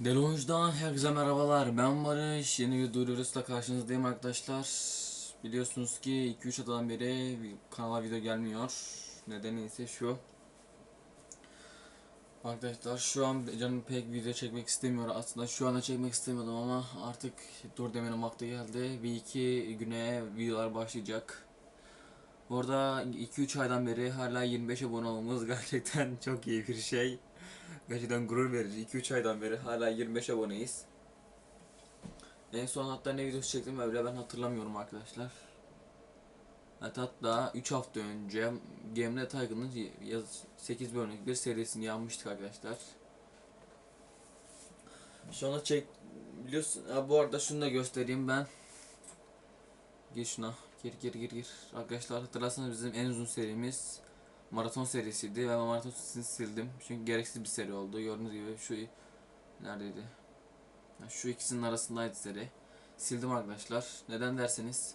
Delonj'dan herkese merhabalar. Ben Barış. Yeni bir duyurusla karşınızdayım arkadaşlar. Biliyorsunuz ki 2-3 haftadan beri kanala video gelmiyor. Nedeni ise şu. Arkadaşlar şu an canım pek video çekmek istemiyor. Aslında şu anda çekmek istemiyordum ama artık dur demenin vakti geldi. Bir iki güne videolar başlayacak. Bu arada 2-3 aydan beri hala 25 abone olmamız gerçekten çok iyi bir şey. Gerçekten gurur verici. 2-3 aydan beri hala 25 aboneyiz. En son hatta ne videosu çektim öyle ben hatırlamıyorum arkadaşlar. Evet, hatta 3 hafta önce Game'de Tiger'ın yaz 8 bölümlük bir serisini yapmıştık arkadaşlar. Anda çek biliyorsun ha, bu arada şunu da göstereyim ben. Gir şuna. Gir gir gir gir. Arkadaşlar hatırlarsanız bizim en uzun serimiz maraton serisiydi ve ben maraton serisini sildim. Çünkü gereksiz bir seri oldu. Gördüğünüz gibi şu neredeydi? Şu ikisinin arasındaydı seri. Sildim arkadaşlar. Neden derseniz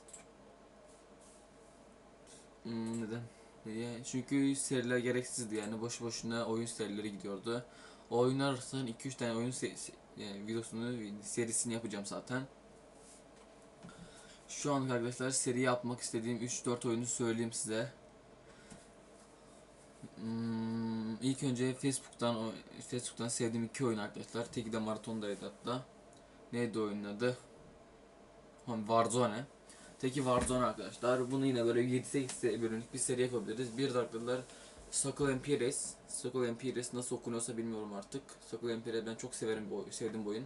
Hmm, neden? Niye? Çünkü seriler gereksizdi yani boşu boşuna oyun serileri gidiyordu. O oyunlar arasından 2-3 tane oyun se- se- yani videosunu, serisini yapacağım zaten. Şu an arkadaşlar seri yapmak istediğim 3-4 oyunu söyleyeyim size. Hmm, ilk önce Facebook'tan Facebook'tan sevdiğim iki oyun arkadaşlar. Teki de maratondaydı hatta. Neydi oyunun adı? Warzone. Teki Warzone arkadaşlar. Bunu yine böyle 7-8 bölümlük bir seri yapabiliriz. Bir de arkadaşlar Circle Empires. Circle Empires nasıl okunuyorsa bilmiyorum artık. Circle Empires ben çok severim bu sevdiğim bu oyun.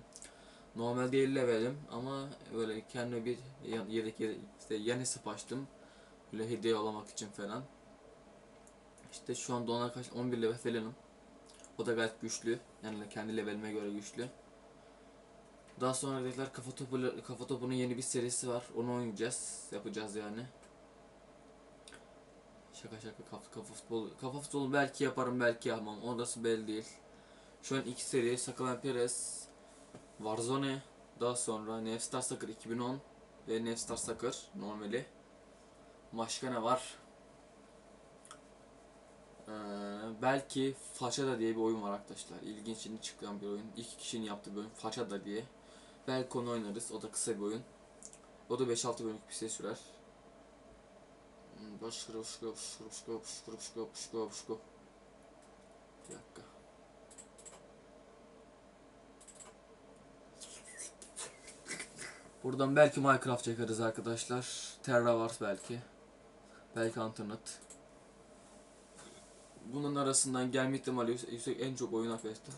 Normal değil levelim ama böyle kendime bir yedek yedek işte yan hesap açtım. Böyle hediye olamak için falan. İşte şu anda ona kaç 11 level falanım. O da gayet güçlü. Yani kendi levelime göre güçlü. Daha sonra arkadaşlar kafa topu kafa topunun yeni bir serisi var. Onu oynayacağız. Yapacağız yani. Şaka şaka kafa, kafa futbolu. Kafa futbolu belki yaparım belki yapmam. Orası belli değil. Şu an iki seri Sakalan Perez, Warzone, daha sonra Nefstar Soccer 2010 ve Nefstar Soccer normali. Başka ne var? Belki Façada diye bir oyun var arkadaşlar. İlginç yeni çıkan bir oyun. İki kişinin yaptığı bir oyun. Façada diye. Belki onu oynarız. O da kısa bir oyun. O da 5-6 bölümlük bir şey sürer. Hmm, Başka başka başka başka başka başka başka başka Bir dakika. Buradan belki Minecraft çekeriz arkadaşlar. Terra Wars belki. Belki Antonet. Bunun arasından gelme ihtimali yüksek- en çok oyun arkadaşlar.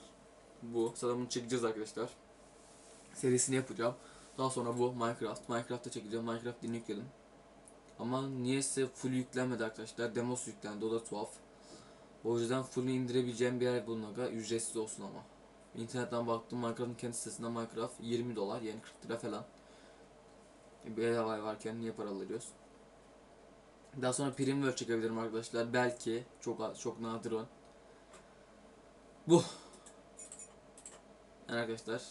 Bu. Zaten bunu çekeceğiz arkadaşlar. Serisini yapacağım. Daha sonra bu Minecraft. Minecraft'ta çekeceğim. Minecraft yeni yükledim. Ama niyeyse full yüklenmedi arkadaşlar. Demos yüklendi. O da tuhaf. O yüzden full indirebileceğim bir yer bulun aga. Ücretsiz olsun ama. İnternetten baktım Minecraft'ın kendi sitesinden Minecraft 20 dolar yani 40 lira falan. Bedava varken niye para alıyoruz? Daha sonra Prim World çekebilirim arkadaşlar. Belki çok çok nadir o. Bu. Yani arkadaşlar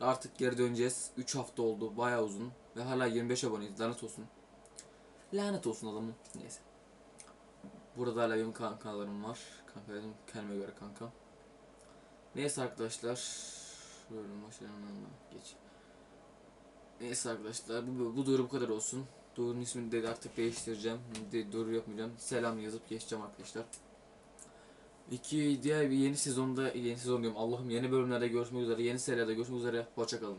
artık geri döneceğiz. 3 hafta oldu. Bayağı uzun ve hala 25 aboneyiz. Lanet olsun. Lanet olsun adamım. Neyse. Burada hala benim kankalarım var. Kankalarım kendime göre kanka. Neyse arkadaşlar. Bölüm başlarına geç. Neyse arkadaşlar bu, bu duyuru bu kadar olsun. Duyurunun ismini de artık değiştireceğim. De, duyuru yapmayacağım. Selam yazıp geçeceğim arkadaşlar. İki diğer bir yeni sezonda yeni sezon diyorum Allah'ım yeni bölümlerde görüşmek üzere yeni serilerde görüşmek üzere hoşçakalın.